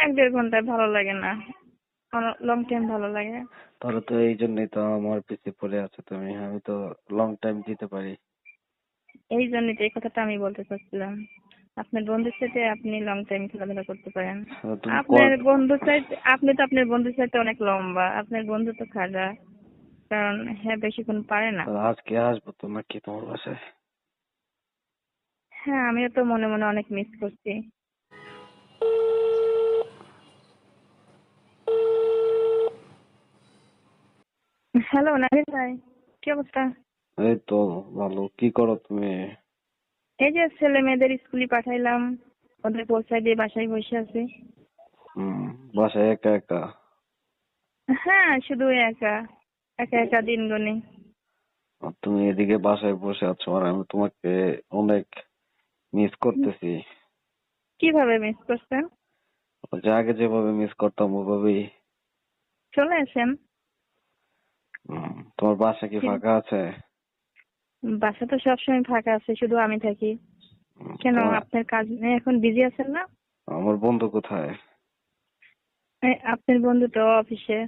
এক দেড় ঘন্টায় ভালো লাগে না। লং টাইম ভালো লাগে। তাহলে তো এই জন্যই তো আমার পিছে পড়ে আছো তুমি। আমি তো লং টাইম দিতে পারি। এই জন্যই তো এই কথাটা আমি বলতে চাচ্ছিলাম। আপনার বন্ধুর সাথে আপনি লং টাইম খেলাধুলা করতে পারেন। আপনার কর- বন্ধু চাইতে আপনি তো আপনার বন্ধুর সাথে অনেক লম্বা। আপনার বন্ধু তো খাজা। কারণ হ্যাঁ বেশিক্ষণ পারে না। আজকে আসব তো নাকি তোমার বাসায়? হ্যাঁ আমিও তো মনে মনে অনেক মিস করছি। হ্যালো নাহিদ ভাই কি অবস্থা? এই তো ভালো। কি করো তুমি? এই যে ছেলে মেয়েদের স্কুলে পাঠাইলাম। ওদের পৌঁছায় দিয়ে বাসায় বসে আছি। হুম বাসায় একা একা? হ্যাঁ শুধু একা। একা একা দিন গুনি তুমি এদিকে বাসায় বসে আছো আর আমি তোমাকে অনেক মিস করতেছি। কীভাবে মিস করছেন? যে আগে যেভাবে মিস করতাম ওভাবেই। চলে আসেন। তোমার বাসা কি ফাঁকা আছে? বাসা তো সবসময় ফাঁকা আছে শুধু আমি থাকি। কেন আপনার কাজ নেই এখন বিজি আছেন না? আমার বন্ধু কোথায়? আপনার বন্ধু তো অফিসে।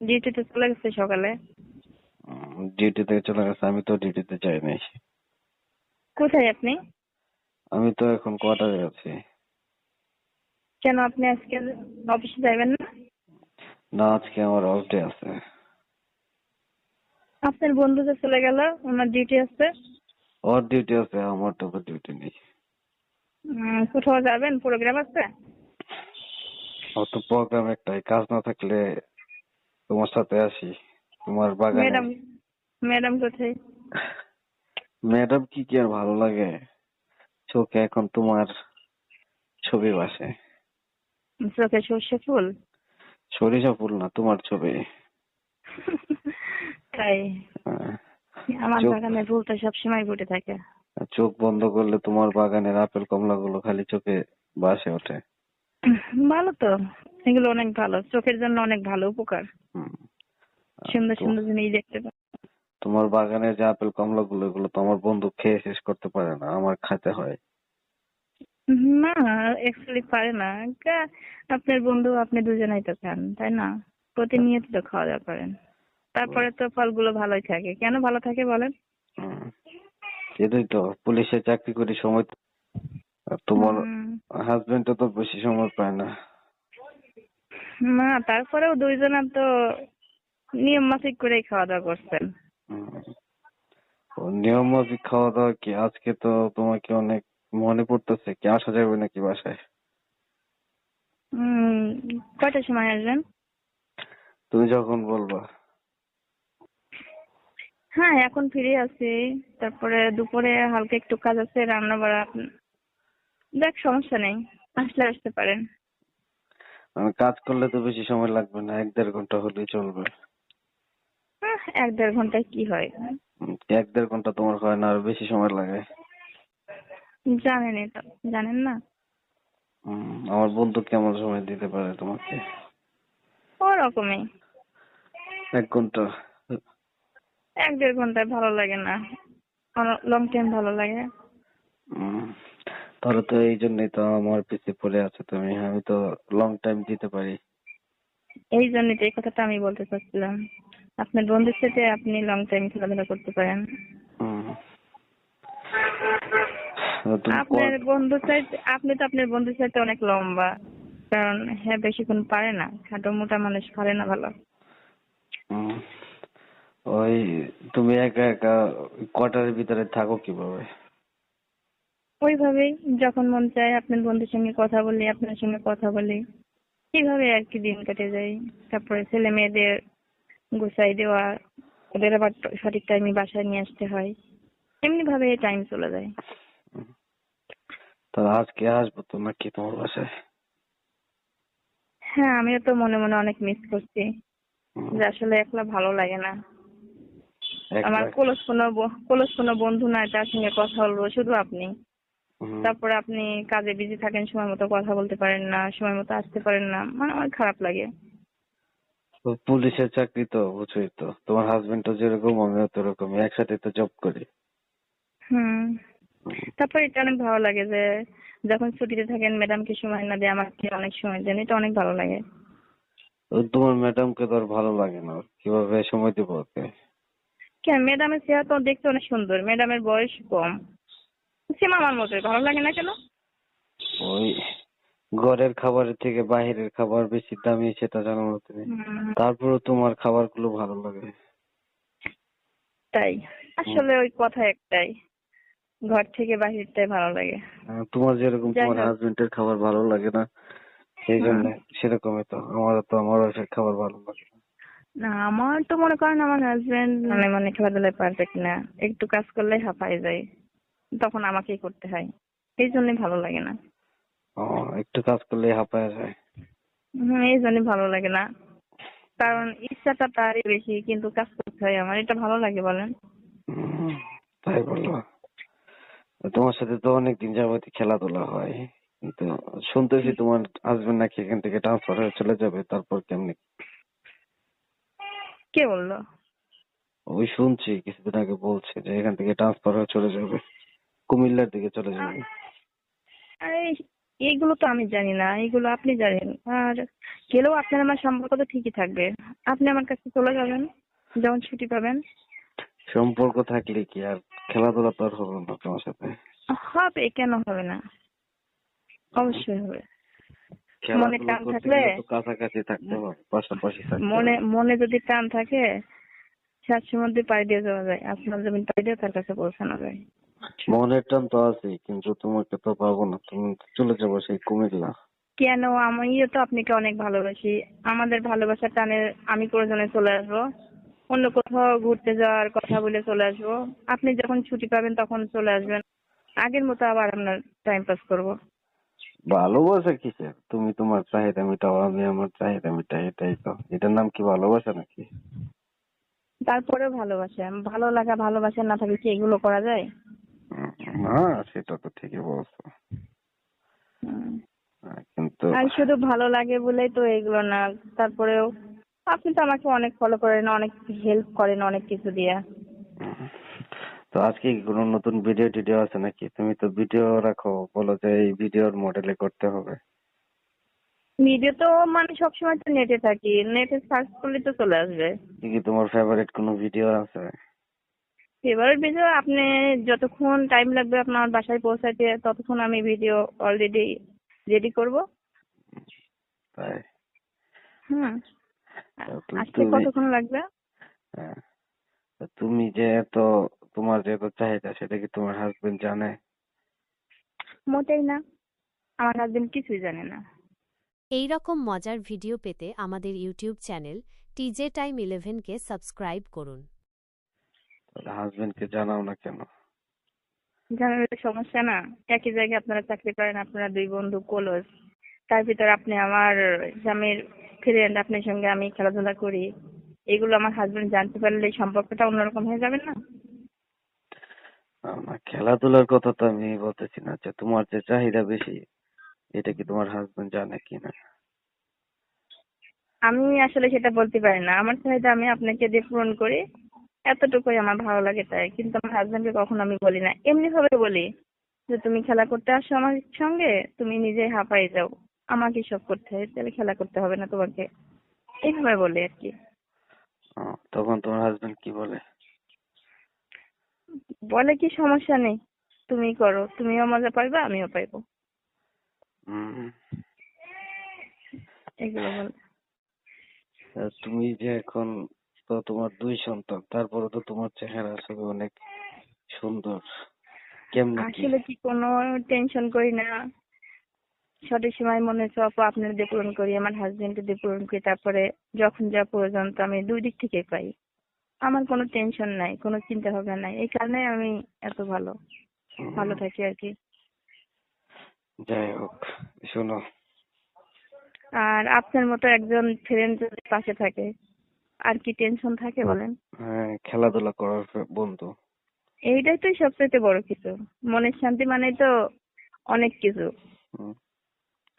ডিউটিতে চলে গেছে সকালে। ডিউটি থেকে চলে গেছে আমি তো ডিউটিতে যাই নাই কোথায় আপনি? আমি তো এখন কোয়ার্টারে আছি। কেন আপনি আজকে অফিসে যাবেন না? না আজকে আমার অফ ডে আছে। আপনার বন্ধু যে চলে গেল ওনার ডিউটি আছে? ওর ডিউটি আছে আমার তো ডিউটি নেই। কোথাও যাবেন? প্রোগ্রাম আছে? ওর তো প্রোগ্রাম একটাই কাজ না থাকলে তোমার সাথে আসি তোমার বাগানে। ম্যাডাম ম্যাডাম কোথায়? ম্যাডাম কি কি আর ভালো লাগে? চোখে এখন তোমার ছবি বাসে চোখে সর্ষে ফুল? সরিষা ফুল না তোমার ছবি। তাই। হ্যাঁ। আমার চোখ- বাগানে ফুল তো সবসময় ফুটে থাকে। চোখ বন্ধ করলে তোমার বাগানের আপেল কমলা গুলো খালি চোখে বাসে ওঠে। ভালো তো। এগুলো অনেক ভালো। চোখের জন্য অনেক ভালো উপকার। সুন্দর সুন্দর জিনিস দেখতে তোমার বাগানের যে আপেল কমলা গুলো এগুলো তো আমার বন্ধু খেয়ে শেষ করতে পারে না। আমার খাতে হয়। না অ্যাকচুয়ালি পারে না। আপনার বন্ধু আপনি দুজনেই তো খান তাই না? প্রতিনিয়ত তো খাওয়া দাওয়া করেন। তারপরে তো ফলগুলো ভালোই থাকে। কেন ভালো থাকে বলেন। এটাই তো। পুলিশে চাকরি করি সময় তোমার। হাজবেন্ড তো বেশি সময় পায় না। না তারপরেও দুইজনের তো নিয়ম মাফিক করেই খাওয়া দাওয়া করছেন নিয়ম মাফিক খাওয়া দাওয়া কি? আজকে তো তোমাকে অনেক মনে পড়তেছে কি আসা যাবে নাকি বাসায়? উম, কয়টার সময় আসবেন? তুমি যখন বলবা। হ্যাঁ এখন ফ্রি আছি। তারপরে দুপুরে হালকা একটু কাজ আছে রান্না বাড়া দেখ সমস্যা নেই আসলে আসতে পারেন। কাজ করলে তো বেশি সময় লাগবে না এক দেড় ঘণ্টা হলেই চলবে। এক দেড় ঘন্টায় কি হয়? এক দেড় ঘণ্টা তোমার হয় না আরও বেশি সময় লাগে। জানেনই তো জানেন না? হুম, আমার বন্ধু কেমন সময় দিতে পারে তোমাকে? ওরকমই। এক ঘণ্টা। এক দেড় ঘন্টায় ভালো লাগে না। লং টাইম ভালো লাগে। তাহলে তো এই জন্যই তো আমার পিছে পড়ে আছো তুমি। আমি তো লং টাইম দিতে পারি। এই জন্যই তো এই কথাটা আমি বলতে চাচ্ছিলাম। আপনার বন্ধুর সাথে আপনি লং টাইম খেলাধুলা করতে পারেন। আপনার বন্ধু চাইতে আপনি তো আপনার বন্ধুর সাথে অনেক লম্বা। কারণ হ্যাঁ বেশিক্ষণ পারে না। খাটো মোটা মানুষ পারে না ভালো। ওই তুমি একা একা কোয়ার্টারের ভিতরে থাকো কীভাবে? ওইভাবেই যখন মন চায় আপনার বন্ধুর সঙ্গে কথা বলি আপনার সঙ্গে কথা বলি। এইভাবে আর কি দিন কেটে যায়? তারপরে ছেলে মেয়েদের গুছাই দেওয়া ওদের আবার সঠিক টাইমে বাসায় নিয়ে আসতে হয়। এমনি ভাবে টাইম চলে যায়। তাহলে আজকে আসব তো নাকি তোমার বাসায়? হ্যাঁ আমিও তো মনে মনে অনেক মিস করছি। যে আসলে একলা ভালো লাগে না। আমার কলস কোনো কলস কোনো বন্ধু নাই তার সঙ্গে কথা বলব শুধু আপনি। তারপরে আপনি কাজে বিজি থাকেন সময় মতো কথা বলতে পারেন না সময় মতো আসতে পারেন না মানে আমার খারাপ লাগে। পুলিশের চাকরি তো বুঝছোই তো তোমার হাজবেন্ড তো যেরকম আমিও তো ওরকমই একসাথে তো জব করি। হুম। তারপর এটা অনেক ভালো লাগে যে যখন ছুটিতে থাকেন ম্যাডামকে সময় না দিয়ে আমাকে অনেক সময় দেন এটা অনেক ভালো লাগে। তোমার ম্যাডামকে তো আর ভালো লাগে না কীভাবে সময় দিব ওকে? কেন? ম্যাডামের চেহারা তো দেখতে অনেক সুন্দর। ম্যাডামের বয়স কম। সেম আমার মতোই। ভালো লাগে না কেন? ওই ঘরের খাবারের থেকে বাইরের খাবার বেশি দামি সেটা জানো না তুমি তারপরে তোমার খাবারগুলো ভালো লাগে। তাই। আসলে ওই কথা একটাই। ঘর থেকে বাহিরটাই ভালো লাগে। আহ, তোমার যেরকম তোমার। হাজবেন্ডের খাবার ভালো লাগে না সেই জন্য সেরকমই তো। আমার তো আমার ওয়াইফের খাবার ভালো লাগে না। না আমার তো মনে করেন আমার হাজবেন্ড মানে মানে খেলাধুলায় পারফেক্ট না। একটু কাজ করলে হাঁপাই যায় তখন আমাকেই করতে হয়। এই জন্যই ভালো লাগে না। ও একটু কাজ করলে হাঁপায় যায়। হুম এই জন্যই ভালো লাগে না। কারণ ইচ্ছাটা তারই বেশি কিন্তু কাজ করতে হয় আমার। এটা ভালো লাগে বলেন। তাই বলল তোমার সাথে তো অনেকদিন যাবতই খেলাধুলা হয়। কিন্তু শুনতেছি তোমার হাজবেন্ড নাকি এখান থেকে ট্রান্সফার হয়ে চলে যাবে। তারপর কেমনি কে বলল? ওই শুনছি কিছুদিন আগে বলছে যে এখান থেকে ট্রান্সফার হয়ে চলে যাবে। কুমিল্লার দিকে চলে যাবে। আরে এইগুলো তো আমি জানি না এইগুলো আপনি জানেন। আর গেলেও আপনার আমার সম্পর্ক তো ঠিকই থাকবে। আপনি আমার কাছে চলে যাবেন যখন ছুটি পাবেন। সম্পর্ক থাকলে কি আর খেলাধুলা তো আর হবে না তোমার সাথে? হবে কেন হবে না? অবশ্যই হবে। মনে টান থাকলে- কাছাকাছি থাকতে হবে পাশাপাশি মনে। মনে যদি টান থাকে সাতশোর মধ্যে পাড়ি দিয়ে যাওয়া যায় আপনার জমিন পাড়ি দিয়ে তার কাছে পৌঁছানো যায়। মনের টান তো আছেই কিন্তু তোমাকে তো পাবো না তুমি চলে যাব সেই কুমিল্লা। কেন? আমিও তো আপনাকে অনেক ভালোবাসি। আমাদের ভালোবাসার টানে আমি প্রয়োজনে চলে আসব। অন্য কোথাও ঘুরতে যাওয়ার কথা বলে চলে আসব। আপনি যখন ছুটি পাবেন তখন চলে আসবেন। আগের মতো আবার আপনার টাইম পাস করব। ভালোবাসা কিসের? তুমি তোমার চাহিদা মেটাও আমি আমার চাহিদা মেটাই এটাই তো। এটার নাম কি ভালোবাসা নাকি? তারপরেও ভালোবাসা। ভালো লাগা ভালোবাসা না থাকলে কি এগুলো করা যায়? না সেটা তো ঠিকই বলছো। কিন্তু আর শুধু ভালো লাগে বলেই তো এগুলো না। তারপরেও আপনি তো আমাকে অনেক ফলো করেন অনেক হেল্প করেন অনেক কিছু দিয়ে। তো আজকে কি কোনো নতুন ভিডিও টিডিও আছে নাকি? তুমি তো ভিডিও রাখো বলো যে এই ভিডিওর মডেলে করতে হবে। ভিডিও তো মানে সবসময় তো নেটে থাকি। নেটে সার্চ করলে তো চলে আসবে। কি কি তোমার ফেভারিট কোনো ভিডিও আছে? ফেভারিট ভিডিও আপনি যতক্ষণ টাইম লাগবে আপনার বাসায় পৌঁছাতে ততক্ষণ আমি ভিডিও অলরেডি রেডি করব। তাই? হুম। আজকে কতক্ষণ লাগবে? হ্যাঁ। তুমি যে এত তোমার যে এত চাহিদা সেটা কি তোমার হাজবেন্ড জানে? মোটেই না। আমার হাজবেন্ড কিছুই জানে না। এই রকম মজার ভিডিও পেতে আমাদের ইউটিউব চ্যানেল টিজে টাইম ইলেভেনকে সাবস্ক্রাইব করুন। তাহলে হাজবেন্ডকে জানাও না কেন? জানার সমস্যা না। একই জায়গায় আপনারা চাকরি করেন আপনারা দুই বন্ধু কলস তার ভিতরে আপনি আমার স্বামীর ফ্রেন্ড আপনার সঙ্গে আমি খেলাধুলা করি। এগুলো আমার হাজবেন্ড জানতে পারলে সম্পর্কটা অন্যরকম হয়ে যাবে না? না, না খেলাধুলার কথা তো আমি বলতেছি না যে তোমার যে চাহিদা বেশি এটা কি তোমার হাজবেন্ড জানে কিনা? আমি আসলে সেটা বলতে পারি না আমার চাহিদা আমি আপনাকে দিয়ে পূরণ করি এতটুকুই আমার ভালো লাগে তাই কিন্তু আমার হাজবেন্ডকে কখনো আমি বলি না এমনি ভাবে বলি যে তুমি খেলা করতে আসো আমার সঙ্গে তুমি নিজে হাঁপাই যাও আমাকে সব করতে হয় তাহলে খেলা করতে হবে না তোমাকে এইভাবে বলি আর কি। তখন তোমার হাজবেন্ড কি বলে? বলে কি সমস্যা নেই। তুমি করো তুমিও মজা পাইবা আমিও পাইবো। এগুলো বলে। তুমি যে এখন তো তোমার দুই সন্তান তারপরে তো তোমার চেহারা আসলে অনেক সুন্দর। কেমনে কি? আসলে কি কোনো টেনশন করি না। সঠিক সময় মনে হচ্ছে আপু আপনার দিয়ে পূরণ করি আমার হাজবেন্ডকে দিয়ে পূরণ করি তারপরে যখন যা প্রয়োজন তো আমি দুই দিক থেকে পাই। আমার কোনো টেনশন নাই কোনো চিন্তা ভাবনা নাই। এই কারণে আমি এত ভালো। ভালো থাকি আর কি। যাই হোক শোনো। আর আপনার মতো একজন ফ্রেন্ড যদি পাশে থাকে আর কি টেনশন থাকে বলেন? হ্যাঁ খেলাধুলা করার বন্ধু। এইটাই তো সবচেয়ে বড় কিছু। মনের শান্তি মানেই তো অনেক কিছু।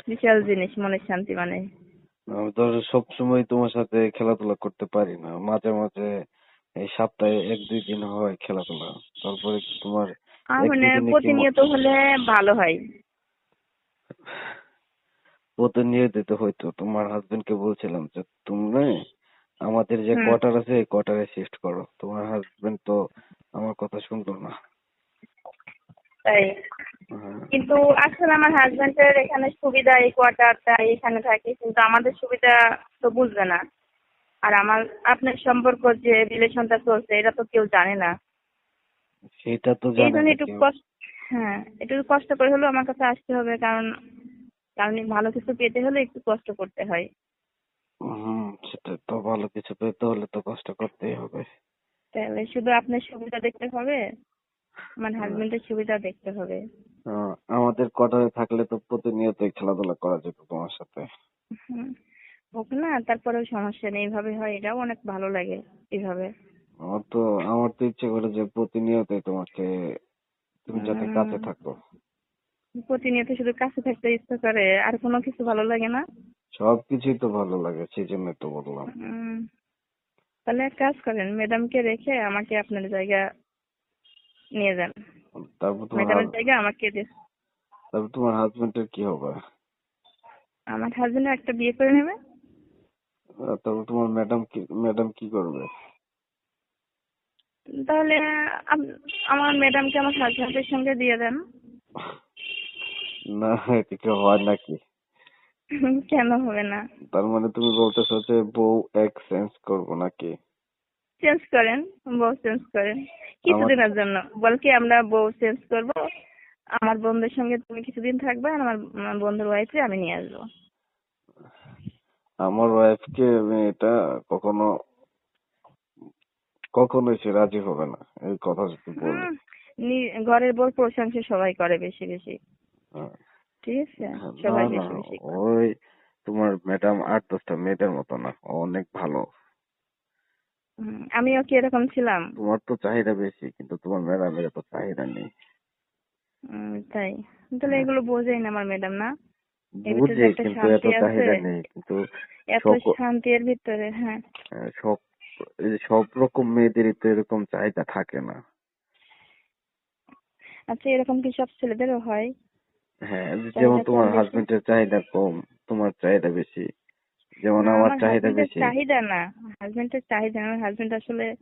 বিশাল জিনিস মনের শান্তি মানে। আমি তো সব সময় তোমার সাথে খেলাধুলা করতে পারি না। মাঝে মাঝে এই সপ্তাহে এক দুই দিন হয় খেলাধুলা। তারপরে কি তোমার মানে প্রতিনিয়ত হলে ভালো হয়। প্রতিনিয়ত তো হয়তো তোমার হাজবেন্ড কে বলছিলাম যে তুমি আমাদের যে। কোয়ার্টার আছে এই কোয়ার্টারে শিফট করো। তোমার হাজবেন্ড তো আমার কথা শুনলো না। তাই। হ্যাঁ। কিন্তু আসলে আমার হাজবেন্ডের এখানে সুবিধা এই কোয়ার্টারটা এখানে থাকে কিন্তু আমাদের সুবিধা তো বুঝবে না। আর আমার আপনার সম্পর্ক যে রিলেশনটা চলছে এটা তো কেউ জানে না। সেটা তো এই জানে জন্য একটু কষ্ট হ্যাঁ একটু কষ্ট করে হলেও আমার কাছে আসতে হবে কারণ কারণ ভালো কিছু পেতে হলে একটু কষ্ট করতে হয়। হুম সেটা তো ভালো কিছু পেতে হলে তো কষ্ট করতেই হবে। তাহলে শুধু আপনার সুবিধা দেখতে হবে? আমার হাজবেন্ডের সুবিধা দেখতে হবে? আমাদের কোয়ার্টারে থাকলে তো প্রতিনিয়তই খেলাধুলা করা যেত তোমার সাথে। হুম। হোক না তারপরেও সমস্যা নেই। এইভাবে হয় এটাও অনেক ভালো লাগে এইভাবে আমার তো আমার তো ইচ্ছে করে যে প্রতিনিয়তই তোমাকে তুমি যাতে কাছে থাকো। প্রতিনিয়ত শুধু কাছে থাকতে ইচ্ছা করে আর কোনো কিছু ভালো লাগে না? সবকিছুই তো ভালো লাগে সেই জন্যই তো বললাম। তাহলে এক কাজ করেন ম্যাডামকে রেখে আমাকে আপনার জায়গা নিয়ে যান। তারপর তোমার ম্যাডামের জায়গা আমাকে দে- তারপর তোমার হাজবেন্ডের কি হবে? আমার হাজবেন্ড একটা বিয়ে করে নেবে। তারপর তোমার ম্যাডাম কি ম্যাডাম কি করবে? তাহলে আম- আমার ম্যাডামকে আমার হাজবেন্ডের সঙ্গে দিয়ে দেন। না এটা হয় নাকি? কেন হবে না? তার মানে তুমি বলতেছো যে বউ এক্সচেঞ্জ করব নাকি? চেঞ্জ করেন বউ চেঞ্জ করেন। কিছুদিনের জন্য। বল কি আমরা বউ চেঞ্জ করব? আমার বন্ধুর সঙ্গে তুমি কিছুদিন থাকবে আর আমার বন্ধুর ওয়াইফকে আমি নিয়ে আসব। আমার ওয়াইফকে আমি এটা কখনো কখনোই সে রাজি হবে না। এই কথা যদি বলি নি- ঘরের বউর প্রশংসা সবাই করে বেশি বেশি। হ্যাঁ। ঠিক আছে? সবাই বেশি বেশি করে। ওই তোমার ম্যাডাম আট দশটা মেয়েদের মতো না অনেক ভালো। আমিও কি এরকম ছিলাম? তোমার তো চাহিদা বেশি কিন্তু তোমার ম্যাডামের তো চাহিদা নেই। তাই। তাহলে এগুলো বোঝেই না আমার ম্যাডাম না? বুঝি কিন্তু এত চাহিদা নেই কিন্তু এত সক- ভিতরে হ্যাঁ। সব সব রকম মেয়েদেরই তো এরকম চাহিদা থাকে না। আচ্ছা এরকম কি সব ছেলেদেরও হয়? হ্যাঁ যেমন তোমার? হাজবেন্ডের চাহিদা কম তোমার চাহিদা বেশি। যেমন আমার চাহিদা বেশি। চাহিদা না হাজবেন্ডের চাহিদা আমার হাজবেন্ড আসলে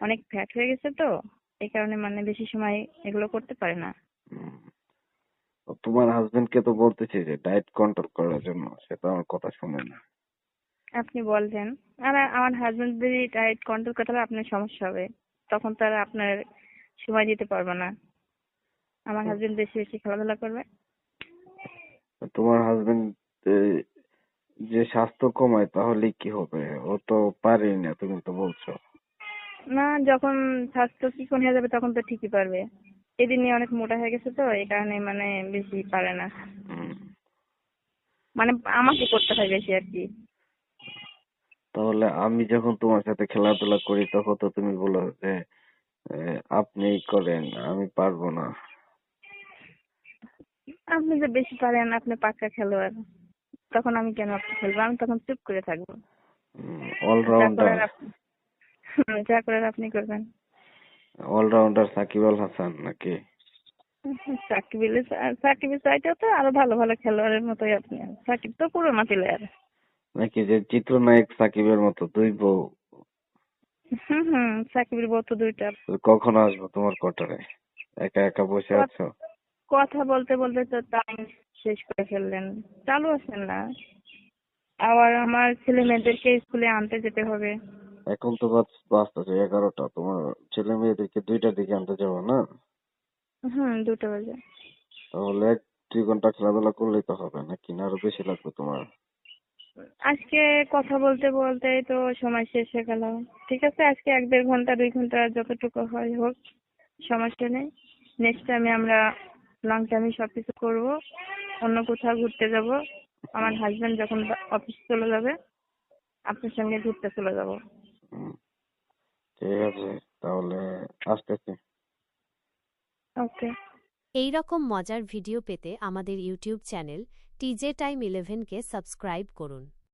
অনেক ফ্যাট হয়ে গেছে তো এই কারণে মানে বেশি সময় এগুলো করতে পারে না। তোমার হাজবেন্ডকে তো বলতেছি যে ডায়েট কন্ট্রোল করার জন্য সে তো আমার কথা শুনে না। আপনি বলছেন আর আমার হাজবেন্ড যদি ডায়েট কন্ট্রোল করতে হবে আপনার সমস্যা হবে। তখন তারা আপনার সময় দিতে পারবে না। আমার হাজবেন্ড বেশি বেশি খেলাধুলা করবে। তো তোমার হাজবেন্ড যে স্বাস্থ্য কমায় তাহলে কি হবে? ও তো পারেই না তুমি তো বলছো। না যখন স্বাস্থ্য চিকন হয়ে যাবে তখন তো ঠিকই পারবে। এদিন নিয়ে অনেক মোটা হয়ে গেছে তো এই কারণে মানে বেশি পারে না। মানে আমাকে করতে হয় বেশি আর কি। তাহলে আমি যখন তোমার সাথে খেলাধুলা করি তখন তো তুমি বলো যে আহ, আপনিই করেন আমি পারব না। আপনি যে বেশি পারেন আপনি পাক্কা খেলোয়াড়। তখন আমি কেন আপনি খেলব? আমি তখন চুপ করে থাকব। অলরাউন্ডার যা করার আপনি করবেন। অলরাউন্ডার সাকিব আল হাসান নাকি? সাকিব সাকিবের চাইতেও তো আরও ভালো ভালো খেলোয়াড়ের মতোই আপনি সাকিব তো পুরো মাটি প্লেয়ার নাকি যে চিত্রনায়ক সাকিবের মতো দুই বউ? হুম হুম সাকিবের বউ তো দুইটা। কখন আসব তোমার কোয়ার্টারে একা একা বসে আছো? কথা বলতে বলতে তো টাইম শেষ করে ফেললেন। চালু আছেন না? আবার আমার ছেলে মেয়েদেরকে স্কুলে আনতে যেতে হবে। এখন তো বাজ- বাজতেছে এগারোটা। তোমার ছেলে মেয়েদেরকে দুইটার দিকে আনতে যাব না? হুম দুটো বাজে। তাহলে এক দুই ঘণ্টা খেলাধুলা করলেই তো হবে নাকি না? আরও বেশি লাগবে তোমার? আজকে কথা বলতে বলতে তো সময় শেষ হয়ে গেল। ঠিক আছে আজকে এক দেড় ঘণ্টা দুই ঘণ্টা যতটুকু হয় হোক সমস্যা নেই। নেক্সট টাইমে আমরা লং টাইমে সবকিছু করব। অন্য কোথাও ঘুরতে যাব। আমার হাজবেন্ড যখন অফিস চলে যাবে আপনার সঙ্গে ঘুরতে চলে যাব। হুম। ঠিক আছে তাহলে আসতেছি ওকে এই রকম মজার ভিডিও পেতে আমাদের ইউটিউব চ্যানেল টিজে টাইম ইলেভেনকে সাবস্ক্রাইব করুন